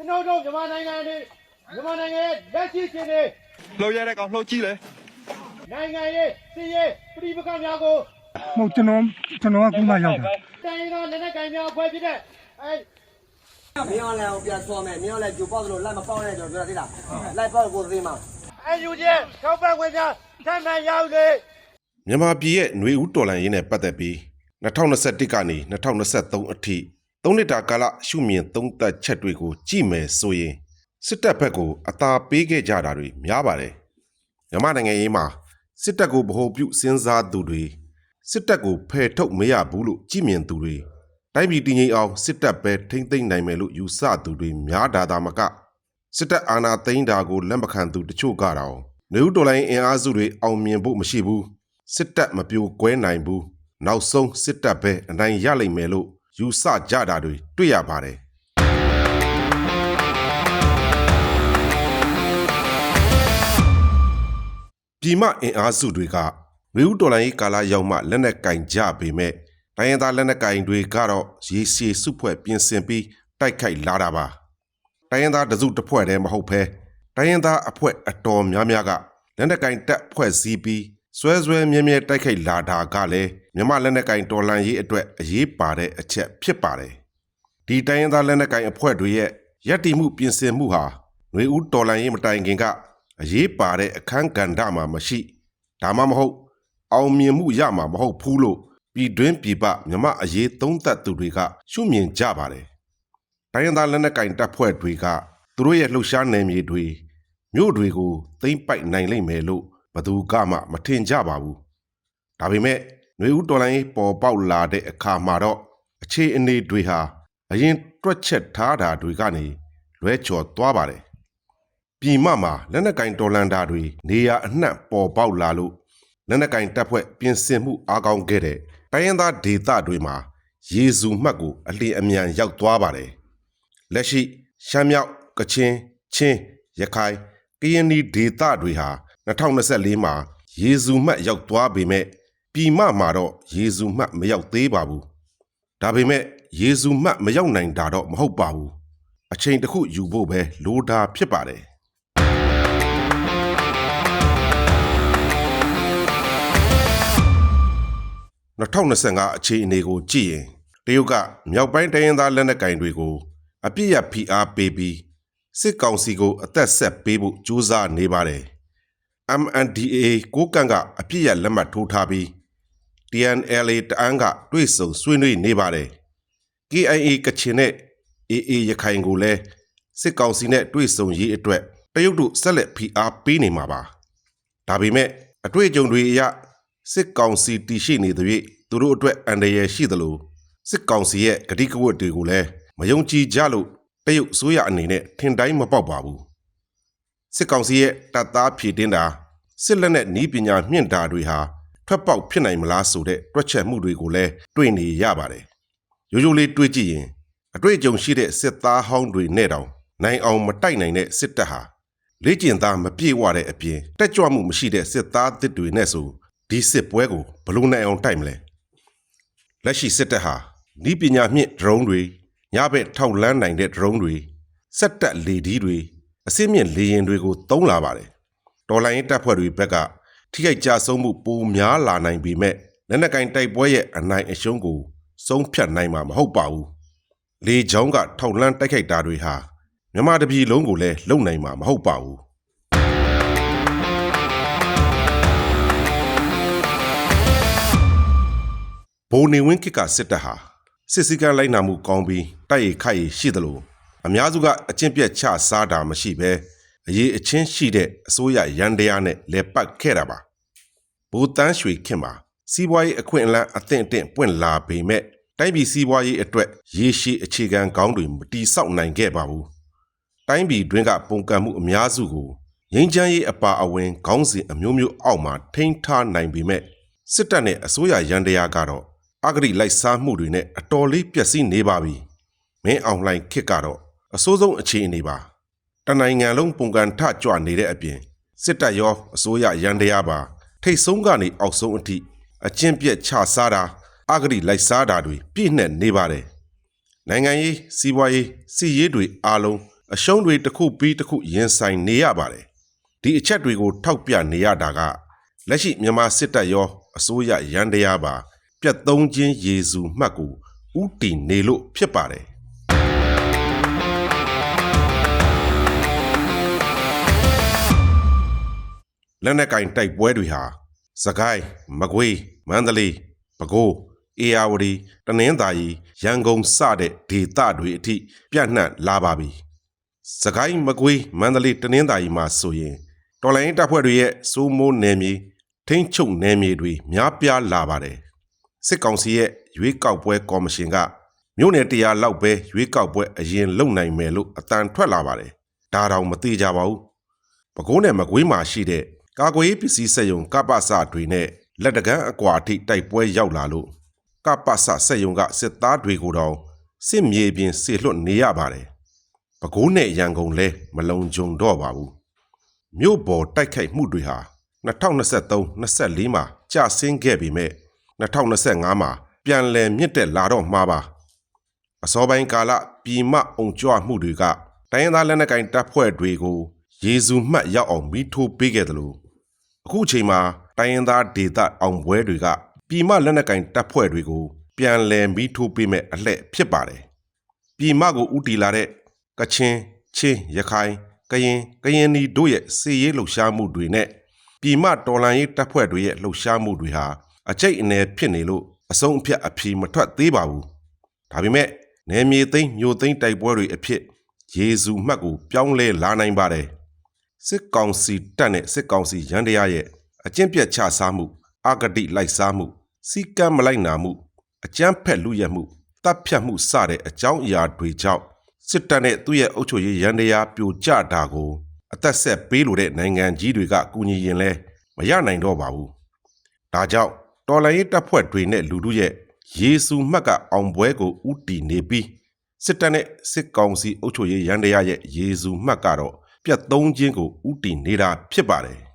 ကျွန်တော်တို့မြန်မာနိုင်ငံတွေမြန်မာနိုင်ငံရဲ့လက်ရှိချင်းတွေလှုပ်ရတဲ့ကောင်လှုပ်ကြည့်လေနိုင်ငံရေးစီးရေးပြည်ပကများကိုမဟုတ်ကျွန်တော်ကျွန်တော်ကခုမှရောက်တာတိုင်းရင်းသားလက်နက်ကိုင်များအဖွဲ့ဖြစ်တဲ့အဲမင်းအောင်လည်းအောင်ပြန်ဆော်မယ်မင်းအောင်လည်းဂျိုပေါက်သလိုလိုက်မပေါက်နဲ့ကျွန်တော်ပြောတာသိလားလိုက်ပေါက်ကိုသိမှာအဲယူကျဲထောက်ပံ့ခွင့်များထပ်မံရောက်လေမြန်မာပြည်ရဲ့ຫນွေဦးတော်လှန်ရေးနဲ့ပတ်သက်ပြီး2021ကနေ2023အထိ သုံးနှစ်တာကာလရှုမြင်သုံးသက်ချက်တွေကိုကြည့်မယ်ဆိုရင်စစ်တပ်ဘက်ကိုအသာပေးခဲ့ကြတာတွေများပါတယ်မြန်မာနိုင်ငံရေးမှာစစ်တပ်ကိုဗဟိုပြုစဉ်းစားသူတွေစစ်တပ်ကိုဖယ်ထုတ်မရဘူးလို့ကြည်မြင်သူတွေတိုင်းပြည်တည်ငြိမ်အောင်စစ်တပ်ပဲထိမ့်သိမ့်နိုင်မယ်လို့ယူဆသူတွေများတာသာမကစစ်တပ်အာဏာသိမ်းတာကိုလက်မခံသူတချို့ကတော့ຫນွေဦးတော်လှန်ရေးအင်အားစုတွေအောင်မြင်ဖို့မရှိဘူးစစ်တပ်မပြိုကွဲနိုင်ဘူးနောက်ဆုံးစစ်တပ်ပဲအနိုင်ရလိမ့်မယ်လို့ ယူဆကြတာတွေတွေ့ရပါတယ်ပြည်မအင်အားစုတွေကရေဦးတော်လိုင်းရေးကာလရောက်မှလက်နက်ကင်ကြပေမဲ့တိုင်းရင်းသားလက်နက်ကင်တွေကတော့ရေရှည်စုဖွဲ့ပြင်ဆင်ပြီးတိုက်ခိုက်လာတာပါတိုင်းရင်းသားတစုတစ်ဖွဲ့တည်းမဟုတ်ဘဲတိုင်းရင်းသားအဖွဲ့အတော်များများကလက်နက်ကင်တက်ဖွဲ့စည်းပြီးဆွဲဆွဲမြဲမြဲတိုက်ခိုက်လာတာကလည်း မြမလက်နက်ကင်တော်လန်ရေးအတွက်အရေးပါတဲ့အချက်ဖြစ်ပါတယ်ဒီတိုင်းရင်းသားလက်နက်ကင်အဖွဲ့တွေရဲ့ယက်တီမှုပြင်ဆင်မှုဟာຫນွေဦးတော်လန်ရေးမတိုင်ခင်ကအရေးပါတဲ့အခန်းကဏ္ဍမှာမရှိဒါမှမဟုတ် အောင်မြင်မှုရမှာမဟုတ်ဘူးလို့ပြည်တွင်းပြည်ပမြမအရေးသုံးသပ်သူတွေကရှုမြင်ကြပါတယ်။တိုင်းရင်းသားလက်နက်ကင်တပ်ဖွဲ့တွေကသူတို့ရဲ့လှုပ်ရှားနယ်မြေတွေမြို့တွေကိုသိမ့်ပိုက်နိုင်လိမ့်မယ်လို့ဘယ်သူကမှမထင်ကြပါဘူး။ဒါပေမဲ့ ຫນွေဦးတော်လိုင်းပေါ်ပေါက်လာတဲ့အခါမှာတော့အခြေအနေတွေဟာအရင်တွက်ချက်ထားတာတွေကနေလွဲချော်သွားပါတယ်။ပြည်မမှာလက်နက်ကင်တော်လန်တာတွေနေရာအနှံ့ပေါ်ပေါက်လာလို့လက်နက်ကင်တပ်ဖွဲ့ပြင်ဆင်မှုအားကောင်းခဲ့တဲ့တိုင်းရင်းသားဒေသတွေမှာရေစုမှတ်ကိုအလင်းအမြန်ရောက်သွားပါတယ်။လက်ရှိရှမ်းမြောက်ကချင်ချင်းရခိုင်ကရင်နီဒေသတွေဟာ2024မှာရေစုမှတ်ရောက်သွားပေမဲ့ ပြည်မမှာတော့ရေစုမှတ်မရောက်သေးပါဘူး။ဒါပေမဲ့ရေစုမှတ်မရောက်နိုင်တာတော့မဟုတ်ပါဘူး။အချိန်တစ်ခုယူဖို့ပဲလိုတာဖြစ်ပါတယ်။2025အခြေအနေကိုကြည့်ရင်တရုတ်ကမြောက်ပိုင်းတိုင်းရင်းသားလက်နက်ကင်တွေကိုအပြစ်ရဖိအားပေးပြီးစစ်ကောင်စီကိုအသက်ဆက်ပေးဖို့ကြိုးစားနေပါတယ်။ MNDAA ကိုကန့်ကအပြစ်ရလက်မှတ်ထိုးထားပြီး TNLA တအန်းကတွေ့ဆုံဆွေးနွေးနေပါတယ်။ KIA ကချင်နဲ့ AA ရခိုင်ကိုလည်းစစ်ကောင်စီနဲ့တွေ့ဆုံရေးအတွက်တရုတ်တို့ဆက်လက်ဖိအားပေးနေမှာပါ။ဒါပေမဲ့အတွေ့အကြုံတွေအရစစ်ကောင်စီတည်ရှိနေသရွေ့သူတို့အတွက်အန္တရာယ်ရှိသလိုစစ်ကောင်စီရဲ့ဂတိကဝတ်တွေကိုလည်းမယုံကြည်ကြလို့တရုတ်အစိုးရအနေနဲ့ထင်တိုင်းမပေါက်ပါဘူးစစ်ကောင်စီရဲ့တပ်သားဖြည့်တင်းတာစစ်လက်နက်နီးပညာမြင့်တာတွေဟာ ထွက်ပေါက်ဖြစ်နိုင်မလားဆိုတဲ့တွက်ချက်မှုတွေကိုလည်းတွေ့နေရပါတယ်ရိုးရိုးလေးတွေးကြည့်ရင်အတွေ့အကြုံရှိတဲ့စစ်သားဟောင်းတွေနဲ့တောင်နိုင်အောင်မတိုက်နိုင်တဲ့စစ်တပ်ဟာလေ့ကျင့်သားမပြေဝတဲ့အပြင်တက်ကြွမှုမရှိတဲ့စစ်သားတစ်တွေနဲ့ဆိုဒီစစ်ပွဲကိုဘယ်လို့နိုင်အောင်တိုက်မလဲလက်ရှိစစ်တပ်ဟာဤပညာမြင့်ဒရုန်းတွေညဘက်ထောက်လန်းနိုင်တဲ့ဒရုန်းတွေစက်တက်လေဒီတွေအစစ်မြင့်လေရင်တွေကိုသုံးလာပါတယ်တော်လိုင်းရေးတပ်ဖွဲ့တွေဘက်က ထိခိုက်ကြဆုံးမှုပိုများလာနိုင်ပေမဲ့လက်နက်ကင်တိုက်ပွဲရဲ့အနိုင်အရှုံးကိုဆုံးဖြတ်နိုင်မှာမဟုတ်ပါဘူးလေချောင်းကထောက်လန်းတိုက်ခိုက်တာတွေဟာမြမတပြည်လုံးကိုလည်းလုံနိုင်မှာမဟုတ်ပါဘူးဘိုးနေဝင်းကစ်ကစစ်တပ်ဟာစစ်စည်းကမ်းလိုက်နာမှုကောင်းပြီးတိုက်ရိုက်ခိုက်ရရှိသလိုအများစုကအကျင့်ပြတ်ချစားတာမရှိဘဲ အရေးအချင်းရှိတဲ့အစိုးရရန်တရားနဲ့လဲပတ်ခဲ့တာပါဘိုးတန်းရွှေခင်မှာစီးပွားရေးအခွင့်အလမ်းအသင့်အတင့်ပွင့်လာပေမဲ့တိုင်းပြည်စီးပွားရေးအတွက်ရေရှည်အခြေခံကောင်းတွေမတိဆောက်နိုင်ခဲ့ပါဘူးတိုင်းပြည်တွင်းကပုံကံမှုအများစုကိုငင်းချမ်းရေးအပါအဝင်ခေါင်းစဉ်အမျိုးမျိုးအောက်မှာထိန်းထားနိုင်ပေမဲ့စစ်တပ်နဲ့အစိုးရရန်တရားကတော့အဂတိလိုက်စားမှုတွေနဲ့အတော်လေးပျက်စီးနေပါပြီ။မင်းအောင်လှိုင်ခစ်ကတော့အစိုးဆုံးအခြေအနေပါ။ တနိုင်ငံလုံးပုံကန်ထကြွနေတဲ့အပြင်စစ်တပ်ရောအစိုးရရန်တရားပါ ထိတ်ဆုံးကနေအောက်ဆုံးအထိအကျင့်ပြက်ချစားတာအဂတိလိုက်စားတာတွေပြည့်နှက်နေပါတယ်။နိုင်ငံရေးစီးပွားရေးစီးရေးတွေအားလုံးအရှုံးတွေတစ်ခုပြီးတစ်ခုရင်ဆိုင်နေရပါတယ်ဒီအချက်တွေကိုထောက်ပြနေရတာကလက်ရှိမြန်မာစစ်တပ်ရောအစိုးရရန်တရားပါ ပြတ်သုံးခြင်းယေစုမှတ်ကိုဥတီနေလို့ဖြစ်ပါတယ် လက်နက်ကင်တိုက်ပွဲတွေဟာစကိုင်းမကွေးမန္တလေးပဲခူးအေရဝတီတနင်္သာရီရန်ကုန်စတဲ့ဒေသတွေအထိပြန့်နှံ့လာပါပြီစကိုင်းမကွေးမန္တလေးတနင်္သာရီမှာဆိုရင်တော်လိုင်းတပ်ဖွဲ့တွေရဲ့စိုးမိုးနယ်မြေထိမ့်ချုပ်နယ်မြေတွေများပြားလာပါတယ်စစ်ကောင်စီရဲ့ရွေးကောက်ပွဲကော်မရှင်ကမြို့နယ်တရားလောက်ပဲရွေးကောက်ပွဲအရင်လုပ်နိုင်မယ်လို့အတန်ထွက်လာပါတယ်ဒါတောင်မသိကြပါဘူးပဲခူးနဲ့မကွေးမှာရှိတဲ့ ကာကွယ်ရေးပစ္စည်းစက်ရုံကပ္ပစတွေနဲ့လက်တကန်းအကွာအထိတိုက်ပွဲရောက်လာလို့ကပ္ပစစက်ရုံကစစ်သားတွေကိုတောင်စစ်မြေပြင်ဆေလွတ်နေရပါတယ်။ပဲခူးနဲ့ရန်ကုန်လဲမလုံခြုံတော့ပါဘူး။မြို့ပေါ်တိုက်ခိုက်မှုတွေဟာ2023-24မှာကျဆင်းခဲ့ပေမဲ့2025မှာပြန်လည်မြင့်တက်လာတော့မှာပါ။အစောပိုင်းကာလပြည်မအုံကြွမှုတွေကတိုင်းရင်းသားလက်နက်ကိုင်တပ်ဖွဲ့တွေကို ရေစုမှတ်ရောက်အောင်မိထိုးပေးခဲ့တယ်လို့အခုအချိန်မှာတိုင်းရင်းသားဒေသအောင်ပွဲတွေကပြည်မလက်နက်ကိုင်တပ်ဖွဲ့တွေကိုပြန်လည်မိထိုးပေးမဲ့အလှည့်ဖြစ်ပါတယ်ပြည်မကိုဥတီလာတဲ့ကချင်ချင်းရခိုင်ကရင်ကရင်နီတို့ရဲ့စီရေးလှုပ်ရှားမှုတွေနဲ့ပြည်မတော်လှန်ရေးတပ်ဖွဲ့တွေရဲ့လှုပ်ရှားမှုတွေဟာအကျိတ်အနယ်ဖြစ်နေလို့အဆုံးအဖြတ်အဖြေမထွက်သေးပါဘူးဒါပေမဲ့နယ်မြေသိမ်းမြို့သိမ်းတိုက်ပွဲတွေအဖြစ်ယေစုမှတ်ကိုပြောင်းလဲလာနိုင်ပါတယ် စစ်ကောင်စီတပ်နဲ့စစ်ကောင်စီရန်တရားရဲ့အကျင့်ပြတ်ချစားမှုအဂတိလိုက်စားမှု စီကံမလိုက်နာမှုအကြမ်းဖက်လူရက်မှုတပ်ဖြတ်မှုစတဲ့အကြောင်းအရာတွေကြောင့်စစ်တပ်နဲ့သူ့ရဲ့အုပ်ချုပ်ရေးရန်တရားပြိုကျတာကိုအသက်ဆက်ပေးလိုတဲ့နိုင်ငံကြီးတွေကကူညီရင်လဲမရနိုင်တော့ပါဘူးဒါကြောင့်တော်လိုင်းရေးတပ်ဖွဲ့တွေနဲ့လူတို့ရဲ့ယေစုမှတ်ကအောင်ပွဲကိုဥတီနေပြီးစစ်တပ်နဲ့စစ်ကောင်စီအုပ်ချုပ်ရေးရန်တရားရဲ့ယေစုမှတ်ကတော့ ပြတ်သုံးခြင်းကိုဥတီနေတာဖြစ်ပါတယ်